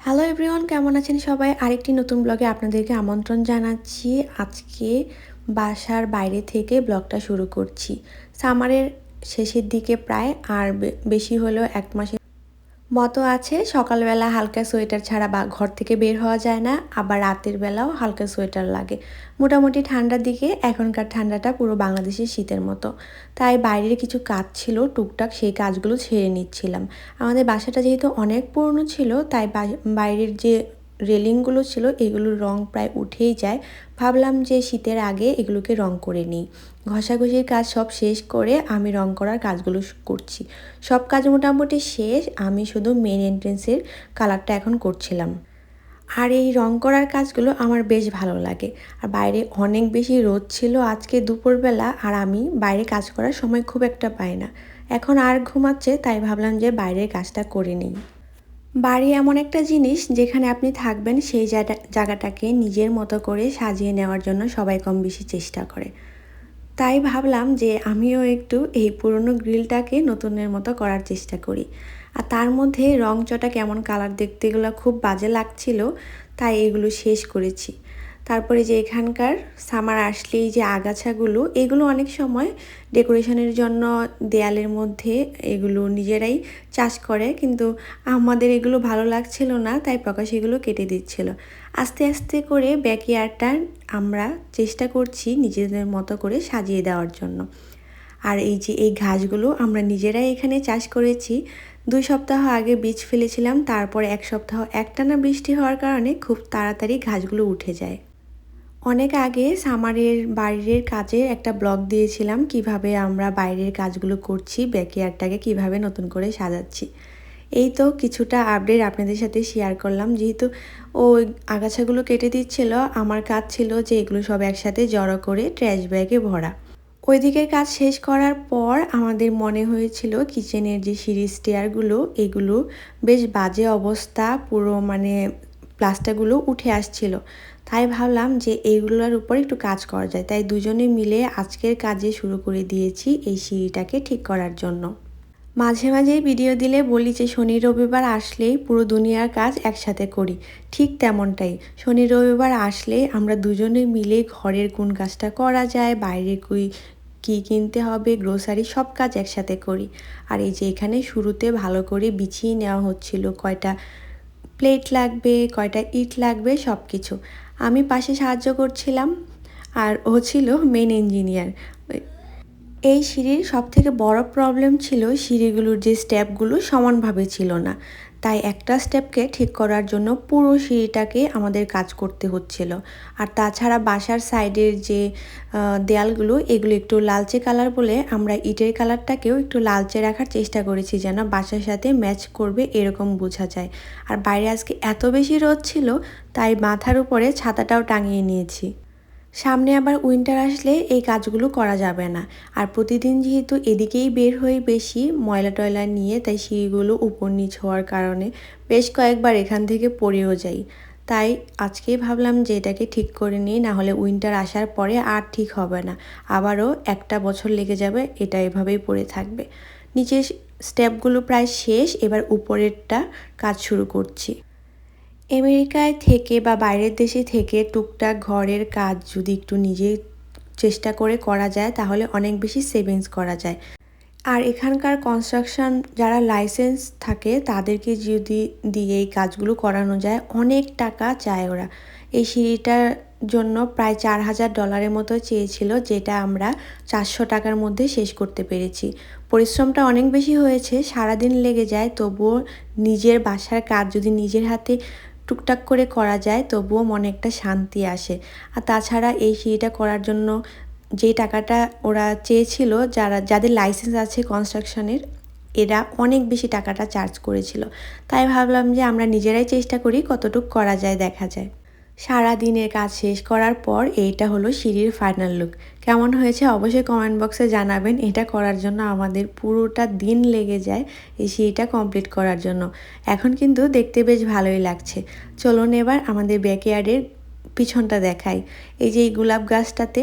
Hello everyone কেমন আছেন সবাই? আরেকটি নতুন ব্লগে আপনাদেরকে আমন্ত্রণ জানাচ্ছি। আজকে বাসার বাইরে থেকে ব্লগটা শুরু করছি। সামারের শেষের দিকে প্রায়, আর বেশি হলেও এক মাসের মতো আছে, সকালবেলা হালকা সোয়েটার ছাড়া বা ঘর থেকে বের হওয়া যায় না, আবার রাতের বেলাও হালকা সোয়েটার লাগে। মোটামুটি ঠান্ডার দিকে, এখনকার ঠান্ডাটা পুরো বাংলাদেশের শীতের মতো। তাই বাইরের কিছু কাজ ছিল, টুকটাক সেই কাজগুলো ছেড়ে নিচ্ছিলাম। আমাদের বাসাটা যেহেতু অনেক পুরনো ছিল, তাই বাইরের যে রেলিংগুলো ছিল, এগুলোর রং প্রায় উঠেই যায়। ভাবলাম যে শীতের আগে এগুলোকে রং করে নিই। ঘষাঘষির কাজ সব শেষ করে আমি রং করার কাজগুলো করছি। সব কাজ মোটামুটি শেষ, আমি শুধু মেন এন্ট্রেন্সের কালারটা এখন করছিলাম। আর এই রং করার কাজগুলো আমার বেশ ভালো লাগে। আর বাইরে অনেক বেশি রোদ ছিল আজকে দুপুরবেলা, আর আমি বাইরে কাজ করার সময় খুব একটা পাই না। এখন আর ঘুমাচ্ছে, তাই ভাবলাম যে বাইরের কাজটা করে নিই। বাড়ি এমন একটা জিনিস যেখানে আপনি থাকবেন সেই জায়গা- জায়গাটাকে নিজের মতো করে সাজিয়ে নেওয়ার জন্য সবাই কম বেশি চেষ্টা করে। তাই ভাবলাম যে আমিও একটু এই পুরনো গ্রিলটাকে নতুনের মতো করার চেষ্টা করি। আর তার মধ্যে রং চটা কেমন কালার দেখতে এগুলো খুব বাজে লাগছিল, তাই এগুলো শেষ করেছি। তারপরে যে এখানকার সামার আসলেই যে আগাছাগুলো, এগুলো অনেক সময় ডেকোরেশনের জন্য দেয়ালের মধ্যে এগুলো নিজেরাই চাষ করে, কিন্তু আমাদের এগুলো ভালো লাগছিল না, তাই প্রকাশ এগুলো কেটে দিচ্ছিল। আস্তে আস্তে করে ব্যাকয়ার্ডটা আমরা চেষ্টা করছি নিজেদের মতো করে সাজিয়ে দেওয়ার জন্য। আর এই যে এই ঘাসগুলো আমরা নিজেরাই এখানে চাষ করেছি, দুই সপ্তাহ আগে বীজ ফেলেছিলাম, তারপর এক সপ্তাহ একটানা বৃষ্টি হওয়ার কারণে খুব তাড়াতাড়ি ঘাসগুলো উঠে যায়। অনেক আগে সামারের বাইরের কাজের একটা ব্লগ দিয়েছিলাম, কীভাবে আমরা বাইরের কাজগুলো করছি ব্যাকয়ার্ডটাকে কীভাবে নতুন করে সাজাচ্ছি। এই তো কিছুটা আপডেট আপনাদের সাথে শেয়ার করলাম। যেহেতু ও আগাছাগুলো কেটে দিচ্ছিল, আমার কাজ ছিল যে এগুলো সব একসাথে জড়ো করে ট্র্যাশ ব্যাগে ভরা। ওই দিকের কাজ শেষ করার পর আমাদের মনে হয়েছিল কিচেনের যে সিঁড়ি স্টেয়ারগুলো এগুলো বেশ বাজে অবস্থা, পুরো মানে প্লাস্টারগুলো উঠে আসছিল। তাই ভাবলাম যে এইগুলোর উপর একটু কাজ করা যায়। তাই দুজনে মিলে আজকের কাজে শুরু করে দিয়েছি এই সিঁড়িটাকে ঠিক করার জন্য। মাঝে মাঝে ভিডিও দিলে বলি যে, শনি রবিবার আসলেই পুরো দুনিয়ার কাজ একসাথে করি। ঠিক তেমনটাই। শনি রবিবার আসলেই আমরা দুজনে মিলে ঘরের কোন কাজটা করা যায়, বাইরে কুই, কী কিনতে হবে গ্রোসারি সব কাজ একসাথে করি। আর এই যে এখানে শুরুতে ভালো করে বিছিয়ে নেওয়া হচ্ছিল কয়টা প্লেট লাগবে, কয়টা ইট লাগবে সব কিছু আমি পাশে সাহায্য করছিলাম, আর ও ছিল মেন ইঞ্জিনিয়ার এই সিঁড়ির সবথেকে বড় প্রবলেম ছিল সিঁড়িগুলোর যে স্টেপগুলো সমানভাবে ছিল না। তাই একটা স্টেপকে ঠিক করার জন্য পুরো সিঁড়িটাকে আমাদের কাজ করতে হচ্ছিল। আর তাছাড়া বাসার সাইডের যে দেয়ালগুলো, এগুলো একটু লালচে কালার বলে আমরা ইটের কালারটাকেও একটু লালচে রাখার চেষ্টা করেছি যেন বাসার সাথে ম্যাচ করবে এরকম বোঝা যায়। আর বাইরে আজকে এত বেশি রোদ ছিল, তাই মাথার উপরে ছাতাটাও টাঙিয়ে নিয়েছি। সামনে আবার উইন্টার আসলে এই কাজগুলো করা যাবে না। আর প্রতিদিন যেহেতু এদিকেই বের হই বেশি, ময়লা টয়লা নিয়ে তাই সিঁড়িগুলো উপর নিচ হওয়ার কারণে বেশ কয়েকবার এখান থেকে পড়েও যাই। তাই আজকেই ভাবলাম যে এটাকে ঠিক করে নিই না হলে উইন্টার আসার পরে আর ঠিক হবে না। আবারও একটা বছর লেগে যাবে, এটা এভাবেই পড়ে থাকবে। নিচের স্টেপগুলো প্রায় শেষ, এবার উপরেরটা কাজ শুরু করছি। আমেরিকায় থেকে বা বাইরের দেশে থেকে টুকটাক ঘরের কাজ যদি একটু নিজে চেষ্টা করে করা যায়, তাহলে অনেক বেশি সেভিংস করা যায়। আর এখানকার কনস্ট্রাকশন যারা লাইসেন্স থাকে, তাদেরকে যদি দিয়ে এই কাজগুলো করানো যায়, অনেক টাকা চায় ওরা। এই সিঁড়িটার জন্য প্রায় চার হাজার ডলারের মতো চেয়েছিল, যেটা আমরা চারশো টাকার মধ্যে শেষ করতে পেরেছি। পরিশ্রমটা অনেক বেশি হয়েছে, সারাদিন লেগে যায়, তবুও নিজের বাসার কাজ যদি নিজের হাতে টুকটাক করে করা যায়, তবুও মনে একটা শান্তি আসে। আর তাছাড়া এই সিঁড়িটা করার জন্য যে টাকাটা ওরা চেয়েছিল, যারা, যাদের লাইসেন্স আছে কনস্ট্রাকশনের, এরা অনেক বেশি টাকাটা চার্জ করেছিল। তাই ভাবলাম যে আমরা নিজেরাই চেষ্টা করি কতটুক করা যায়, দেখা যায়। সারা দিনের কাজ শেষ করার পর এইটা হলো সিঁড়ির ফাইনাল লুক কেমন হয়েছে অবশ্যই কমেন্ট বক্সে জানাবেন। এটা করার জন্য আমাদের পুরোটা দিন লেগে যায় এই সিঁড়িটা কমপ্লিট করার জন্য। এখন কিন্তু দেখতে বেশ ভালোই লাগছে। চলুন এবার আমাদের ব্যাকয়ার্ডের পিছনটা দেখাই। এই যে এই গোলাপ গাছটাতে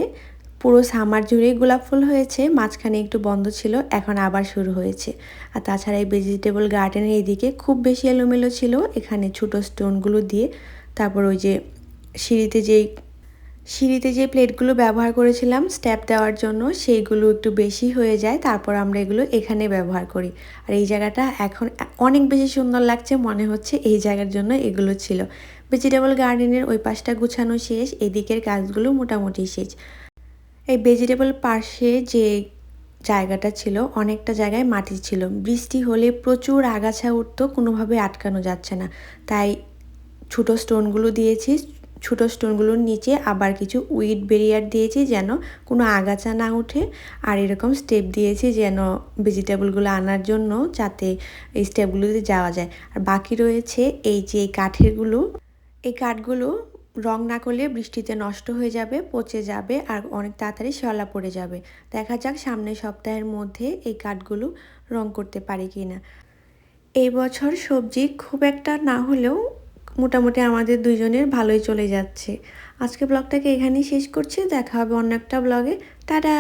পুরো সামার জুড়েই গোলাপ ফুল হয়েছে, মাঝখানে একটু বন্ধ ছিল, এখন আবার শুরু হয়েছে। আর তাছাড়া এই ভেজিটেবল গার্ডেনের এইদিকে খুব বেশি এলোমেলো ছিল, এখানে ছোটো স্টোনগুলো দিয়ে, তারপর ওই যে সিঁড়িতে যেই, সিঁড়িতে যে প্লেটগুলো ব্যবহার করেছিলাম স্ট্যাপ দেওয়ার জন্য সেইগুলো একটু বেশি হয়ে যায়, তারপর আমরা এগুলো এখানে ব্যবহার করি। আর এই জায়গাটা এখন অনেক বেশি সুন্দর লাগছে, মনে হচ্ছে এই জায়গার জন্য এগুলো ছিল। ভেজিটেবল গার্ডেনের ওই পাশটা গুছানো শেষ, এদিকের কাজগুলো মোটামুটি শেষ। এই ভেজিটেবল পাশে যে জায়গাটা ছিল, অনেকটা জায়গায় মাটি ছিল। বৃষ্টি হলে প্রচুর আগাছা উঠতো, কোনোভাবে আটকানো যাচ্ছে না। তাই ছোটো স্টোনগুলো দিয়েছি ছোটো স্টোনগুলোর নিচে আবার কিছু উইড বেরিয়ার দিয়েছি যেন কোনো আগাছা না উঠে আর এরকম স্টেপ দিয়েছি যেন ভেজিটেবলগুলো আনার জন্য যাতে এই স্টেপগুলোতে যাওয়া যায়। আর বাকি রয়েছে এই যে কাঠেরগুলো, এই কাঠগুলো রং না করলে বৃষ্টিতে নষ্ট হয়ে যাবে, পচে যাবে আর অনেক তাড়াতাড়ি শলা পড়ে যাবে। দেখা যাক সামনের সপ্তাহের মধ্যে এই কাঠগুলো রং করতে পারি কি না এই বছর সবজি খুব একটা না হলেও মোটামুটি আমাদের দুজনের ভালোই চলে যাচ্ছে। আজকে ব্লগটাকে এখানেই শেষ করছি, দেখা হবে অন্য একটা ব্লগে। টাটা!